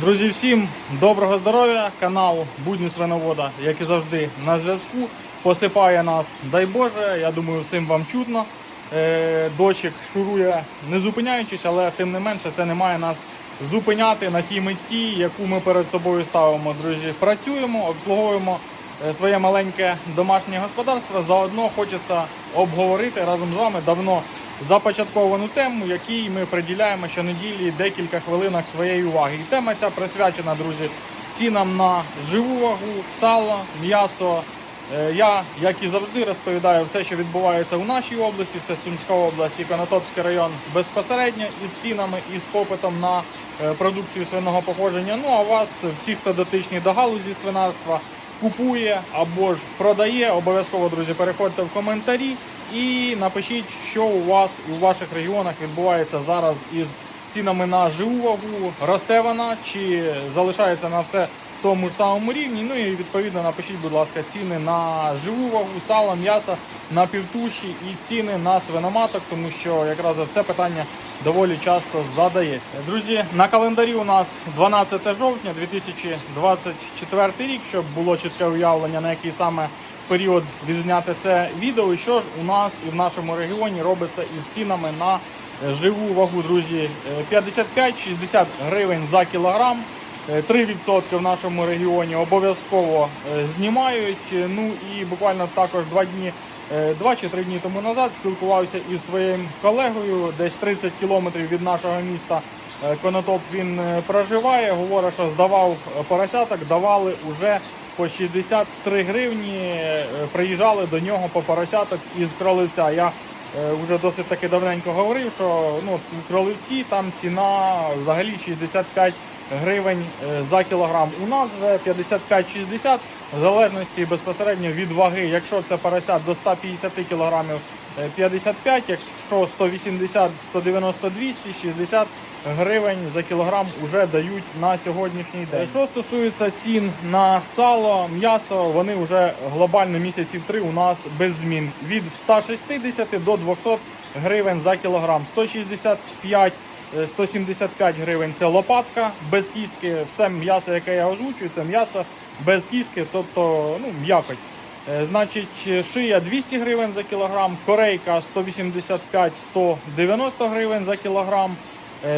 Друзі, всім доброго здоров'я! Канал Будні Свиновода, як і завжди, на зв'язку. Посипає нас, дай Боже. Я думаю, всім вам чутно. Е, Дощик шурує не зупиняючись, але тим не менше це не має нас зупиняти на тій меті, яку ми перед собою ставимо. Друзі, працюємо, обслуговуємо е, своє маленьке домашнє господарство. Заодно хочеться обговорити разом з вами давно започатковану тему, якій ми приділяємо щонеділі декілька хвилинок своєї уваги. І тема ця присвячена, друзі, цінам на живу вагу, сало, м'ясо. Е, Я, як і завжди, розповідаю все, що відбувається у нашій області. Це Сумська область і Конотопський район безпосередньо із цінами і з попитом на е, продукцію свиного походження. Ну а вас, всі, хто дотичні до галузі свинарства, купує або ж продає, обов'язково, друзі, переходьте в коментарі і напишіть, що у вас у ваших регіонах відбувається зараз із цінами на живу. Росте вона чи залишається на все тому ж самому рівні. Ну і відповідно напишіть, будь ласка, ціни на живу вагу, сало, м'ясо, на півтуші і ціни на свиноматок, тому що якраз це питання доволі часто задається. Друзі, на календарі у нас 12 жовтня 2024 рік, щоб було чітке уявлення, на який саме період відзняти це відео. І що ж у нас і в нашому регіоні робиться із цінами на е, живу вагу, друзі, Е, 55-60 гривень за кілограм. Е, 3% в нашому регіоні обов'язково е, знімають. Е, Ну і буквально також два дні, е, два чи три дні тому назад спілкувався із своїм колегою, десь 30 кілометрів від нашого міста. е, Конотоп він е, проживає. Говорить, що здавав е, поросяток, давали уже по 63 гривні. е, Приїжджали до нього по поросяток із кролиця. Я е, вже досить таки давненько говорив, що ну, кролиці там ціна взагалі 65 гривень е, за кілограм. У нас вже 55-60, в залежності безпосередньо від ваги. Якщо це поросят до 150 кілограмів, е, 55, якщо 180, 190, 200, 60 гривень за кілограм вже дають на сьогоднішній день. Що стосується цін на сало, м'ясо, вони вже глобально місяців три у нас без змін. Від 160 до 200 гривень за кілограм. 165 Е, 175 гривень це лопатка без кістки. Все м'ясо, яке я озвучую, це м'ясо без кістки, тобто ну, м'якоть. Е, Значить, шия 200 гривень за кілограм, корейка 185-190 гривень за кілограм, е,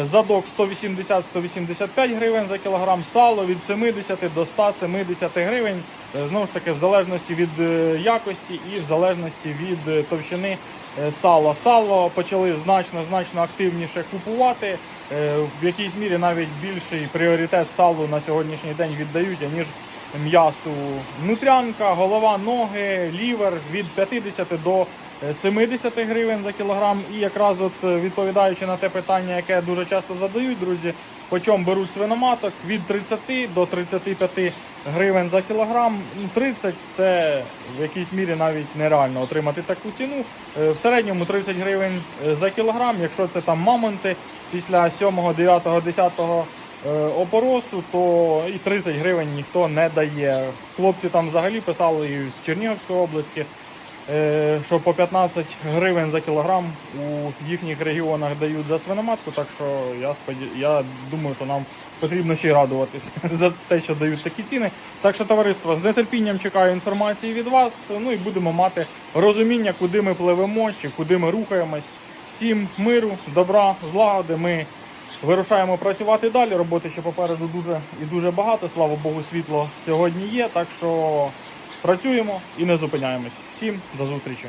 задок 180-185 гривень за кілограм, сало від 70 до 170 гривень. Е, Знову ж таки, в залежності від е, якості і в залежності від е, товщини е, сала. Сало почали значно значно активніше купувати. Е, В якійсь мірі навіть більший пріоритет салу на сьогоднішній день віддають, аніж м'ясу. Нутрянка, голова, ноги, лівер від 50 до е, 70 гривень за кілограм. І якраз от е, відповідаючи на те питання, яке дуже часто задають, друзі, по чому беруть свиноматок від 30 до 35 гривень за кілограм. Ну, 30 це в якійсь мірі навіть нереально отримати таку ціну. Е, В середньому 30 гривень е, за кілограм. Якщо це там мамонти після 7, 9, 10 е, опоросу, то і 30 гривень ніхто не дає. Хлопці там взагалі писали і з Чернігівської області, що по 15 гривень за кілограм у їхніх регіонах дають за свиноматку. Так що я споді... я думаю, що нам потрібно ще й радуватись за те, що дають такі ціни. Так що, товариство, з нетерпінням чекаю інформації від вас. Ну і будемо мати розуміння, куди ми пливемо чи куди ми рухаємось. Всім миру, добра, злагоди. Ми вирушаємо працювати далі. Роботи ще попереду дуже і дуже багато. Слава Богу, світло сьогодні є. Так що працюємо і не зупиняємось. Всім до зустрічі.